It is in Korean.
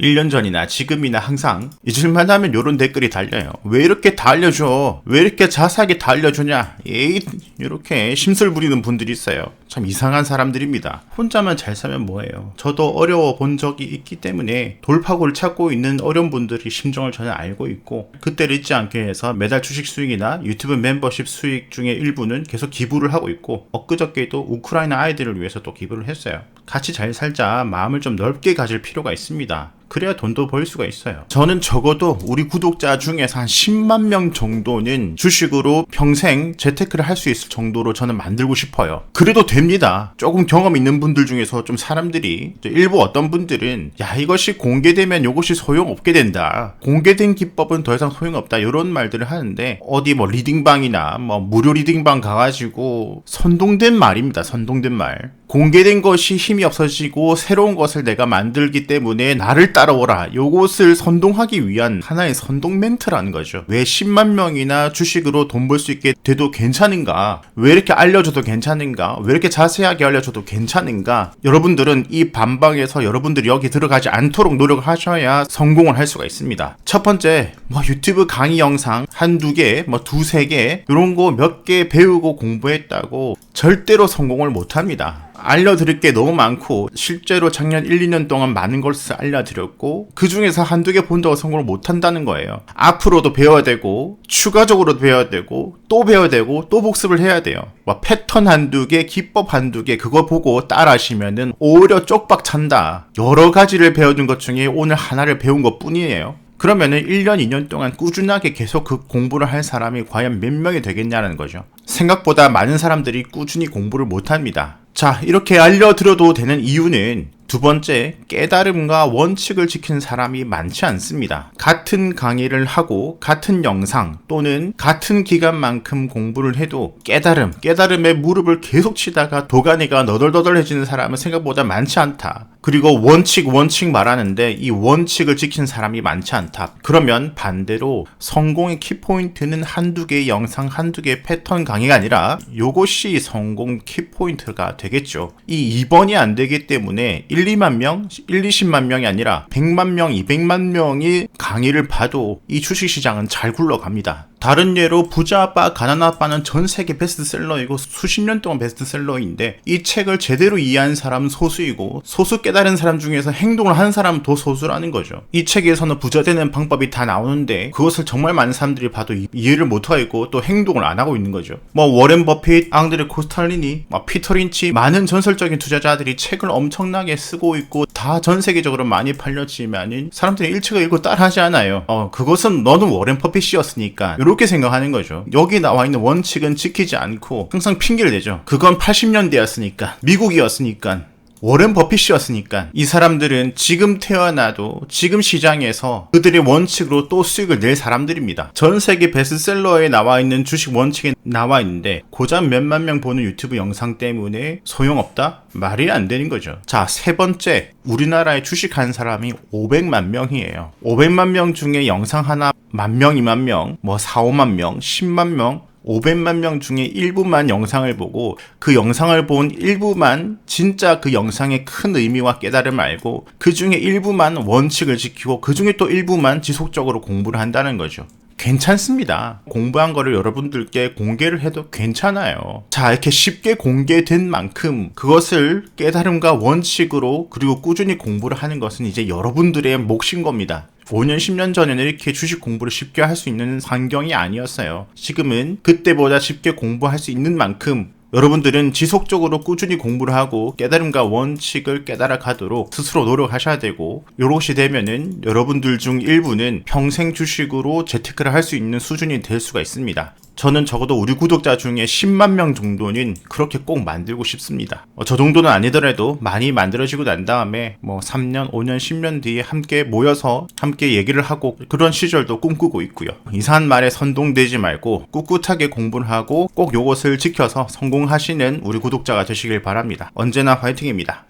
1년 전이나 지금이나 항상 잊을만 하면 요런 댓글이 달려요. 왜 이렇게 다 알려줘? 왜 이렇게 자세하게 다 알려주냐? 에이, 이렇게 심술 부리는 분들이 있어요. 참 이상한 사람들입니다. 혼자만 잘 살면 뭐해요? 저도 어려워 본 적이 있기 때문에 돌파구를 찾고 있는 어려운 분들이 심정을 저는 알고 있고 그때를 잊지 않게 해서 매달 주식 수익이나 유튜브 멤버십 수익 중에 일부는 계속 기부를 하고 있고 엊그저께도 우크라이나 아이들을 위해서 또 기부를 했어요. 같이 잘 살자 마음을 좀 넓게 가질 필요가 있습니다. 그래야 돈도 벌 수가 있어요. 저는 적어도 우리 구독자 중에서 한 10만 명 정도는 주식으로 평생 재테크를 할 수 있을 정도로 저는 만들고 싶어요. 그래도 됩니다. 조금 경험 있는 분들 중에서 좀 사람들이 일부 어떤 분들은 야 이것이 공개되면 이것이 소용없게 된다. 공개된 기법은 더 이상 소용없다. 이런 말들을 하는데 어디 뭐 리딩방이나 뭐 무료 리딩방 가가지고 선동된 말입니다. 선동된 말. 공개된 것이 힘이 없어지고 새로운 것을 내가 만들기 때문에 나를 따라오라. 요것을 선동하기 위한 하나의 선동 멘트라는 거죠. 왜 10만 명이나 주식으로 돈 벌 수 있게 돼도 괜찮은가? 왜 이렇게 알려줘도 괜찮은가? 왜 이렇게 자세하게 알려줘도 괜찮은가? 여러분들은 이 반방에서 여러분들이 여기 들어가지 않도록 노력하셔야 성공을 할 수가 있습니다. 첫 번째, 뭐 유튜브 강의 영상 한두 개, 뭐 두세 개, 이런 거 몇 개 배우고 공부했다고 절대로 성공을 못 합니다. 알려드릴 게 너무 많고 실제로 작년 1, 2년 동안 많은 것을 알려드렸고 그 중에서 한두 개 본다고 성공을 못한다는 거예요. 앞으로도 배워야 되고 추가적으로 배워야 되고 또 배워야 되고 또 복습을 해야 돼요. 뭐 패턴 한두 개, 기법 한두 개 그거 보고 따라하시면은 오히려 쪽박 찬다. 여러 가지를 배워둔 것 중에 오늘 하나를 배운 것 뿐이에요. 그러면은 1년, 2년 동안 꾸준하게 계속 그 공부를 할 사람이 과연 몇 명이 되겠냐는 거죠. 생각보다 많은 사람들이 꾸준히 공부를 못 합니다. 자, 이렇게 알려드려도 되는 이유는 두 번째, 깨달음과 원칙을 지키는 사람이 많지 않습니다. 같은 강의를 하고 같은 영상 또는 같은 기간만큼 공부를 해도 깨달음, 깨달음에 무릎을 계속 치다가 도가니가 너덜너덜해지는 사람은 생각보다 많지 않다. 그리고 원칙, 원칙 말하는데 이 원칙을 지키는 사람이 많지 않다. 그러면 반대로 성공의 키포인트는 한두 개의 영상, 한두 개의 패턴 강의가 아니라 이것이 성공 키포인트가 되겠죠. 이 2번이 안 되기 때문에 1, 2만 명, 1, 20만 명이 아니라 100만 명, 200만 명이 강의를 봐도 이 주식시장은 잘 굴러갑니다. 다른 예로 부자 아빠, 가난 아빠는 전 세계 베스트셀러이고 수십 년 동안 베스트셀러인데 이 책을 제대로 이해한 사람은 소수이고 소수 깨달은 사람 중에서 행동을 하는 사람은 더 소수라는 거죠. 이 책에서는 부자 되는 방법이 다 나오는데 그것을 정말 많은 사람들이 봐도 이- 이해를 못하고 또 행동을 안 하고 있는 거죠. 뭐 워렌 버핏, 앙드레 코스탈리니, 뭐 피터 린치 많은 전설적인 투자자들이 책을 엄청나게 쓰고 있고 다 전 세계적으로 많이 팔렸지만은 사람들이 일책을 읽고 따라하지 않아요. 어 그것은 너는 워렌 버핏이었으니까 이렇게 생각하는 거죠. 여기 나와 있는 원칙은 지키지 않고 항상 핑계를 대죠. 그건 80년대였으니까 미국이었으니까 워렌 버핏이었으니까 이 사람들은 지금 태어나도 지금 시장에서 그들의 원칙으로 또 수익을 낼 사람들입니다. 전 세계 베스트셀러에 나와 있는 주식 원칙에 나와 있는데 고작 몇만 명 보는 유튜브 영상 때문에 소용없다? 말이 안 되는 거죠. 자, 세 번째. 우리나라에 주식한 사람이 500만 명이에요. 500만 명 중에 영상 하나 만 명, 2만 명, 뭐 4, 5만 명, 10만 명, 500만 명 중에 일부만 영상을 보고 그 영상을 본 일부만 진짜 그 영상의 큰 의미와 깨달음을 알고 그 중에 일부만 원칙을 지키고 그 중에 또 일부만 지속적으로 공부를 한다는 거죠. 괜찮습니다. 공부한 거를 여러분들께 공개를 해도 괜찮아요. 자, 이렇게 쉽게 공개된 만큼 그것을 깨달음과 원칙으로 그리고 꾸준히 공부를 하는 것은 이제 여러분들의 몫인 겁니다. 5년, 10년 전에는 이렇게 주식 공부를 쉽게 할 수 있는 환경이 아니었어요. 지금은 그때보다 쉽게 공부할 수 있는 만큼 여러분들은 지속적으로 꾸준히 공부를 하고 깨달음과 원칙을 깨달아 가도록 스스로 노력하셔야 되고 요것이 되면은 여러분들 중 일부는 평생 주식으로 재테크를 할 수 있는 수준이 될 수가 있습니다. 저는 적어도 우리 구독자 중에 10만 명 정도는 그렇게 꼭 만들고 싶습니다. 어, 저 정도는 아니더라도 많이 만들어지고 난 다음에 뭐 3년, 5년, 10년 뒤에 함께 모여서 함께 얘기를 하고 그런 시절도 꿈꾸고 있고요. 이상한 말에 선동되지 말고 꿋꿋하게 공부를 하고 꼭 요것을 지켜서 성공하시는 우리 구독자가 되시길 바랍니다. 언제나 화이팅입니다.